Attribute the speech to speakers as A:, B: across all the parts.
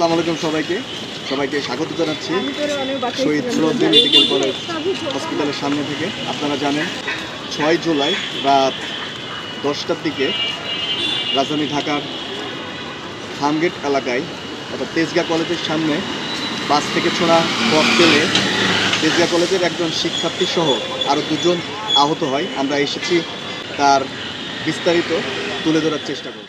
A: আসসালামু আলাইকুম সবাইকে। সবাইকে স্বাগত জানাচ্ছি শহীদ সুরদ্দিন মেডিকেল কলেজ হসপিটালের সামনে থেকে। আপনারা জানেন, ছয় জুলাই রাত দশটার দিকে রাজধানী ঢাকার খামগেট এলাকায়, অর্থাৎ তেজগা কলেজের সামনে বাস থেকে ছোড়া ককটেলে তেজগা কলেজের একজন শিক্ষার্থী সহ আরও দুজন আহত হয়। আমরা এসেছি তার বিস্তারিত তুলে ধরার চেষ্টা করব।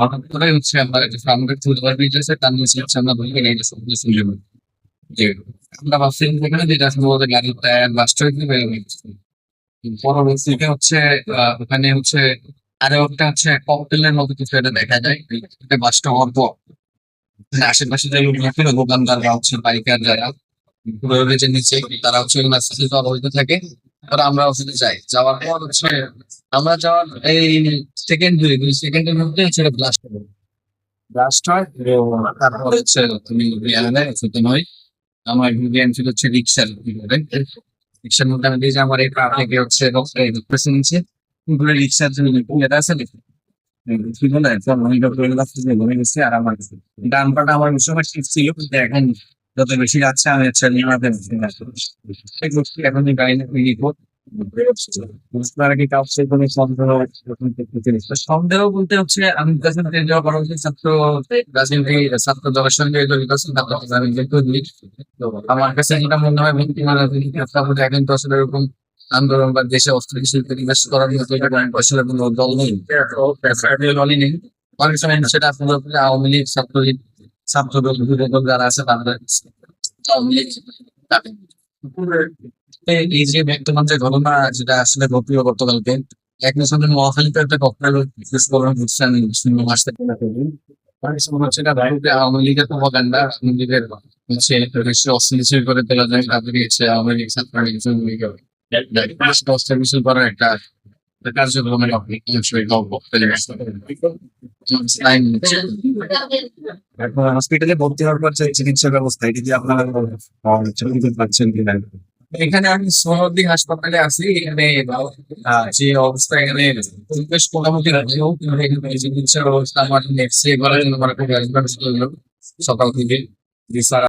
B: হঠাৎ করে হচ্ছে আমরা তার নিচে আমরা হচ্ছে একটা হচ্ছে মতো কিছু একটা দেখা যায়। এটা পর আশেপাশে যে পাইকার যারা নিচে তারা হচ্ছে থাকে। আমরা ওখানে যাই। যাওয়ার পর হচ্ছে আমরা যাওয়ার এই সেকেন্ড দুই দুই সেকেন্ডের মধ্যে হচ্ছে ব্লাস্ট হবে। ব্লাস্ট হয় তারপর হচ্ছে তুমি রিয়ালে আমার হচ্ছে রিক্সার রিক্সার মধ্যে আমি আমার এই পা থেকে হচ্ছে পেছনে নিচে পুরো রিক্সার জন্য এটা আছে? ঘুরে আর আমার ডান আমার ঠিক ছিল, কিন্তু এখন যত বেশি যাচ্ছে, আমি এখন গাড়ি নিয়ে বলতে হচ্ছে আমি ছাত্র দেখতে আমার কাছে মনে হয় তো আসলে এরকম আন্দোলন বা দেশে অস্ত্র শিল্পে ইনভেস্ট করার মতো আসলে কোনো দল নেই অনেক সময় সেটা আওয়ামী লীগ ছাত্রলীগ ছাত্র যারা আছে তাদের আওয়ামী লীগ এই যে বর্তমান যে ঘটনা যেটা আসলে ঘটলো গতকালকে, এক মিশনের মহাখালীতে একটা ককটেল বিস্ফোরণ ঘটছে আমি শুনলাম আসতে হচ্ছে আওয়ামী লীগের প্রপাগান্ডা আওয়ামী লীগের করে তোলা যায়, তাদের হচ্ছে আওয়ামী লীগ ছাত্র লীগ একটা কার্যক্রমের।
C: হসপিটালে ভর্তি হওয়ার পর চিকিৎসা ব্যবস্থা, এটি আপনার আপনারা চিকিৎসা পাচ্ছেন কিনা?
B: এখানে আমি সোহরদি হাসপাতালে আছি, এখানে যে অবস্থা এখানে পরিবেশ মোটামুটি কিন্তু এখানে চিকিৎসার ব্যবস্থা, আমার নেক্সট সকাল থেকে।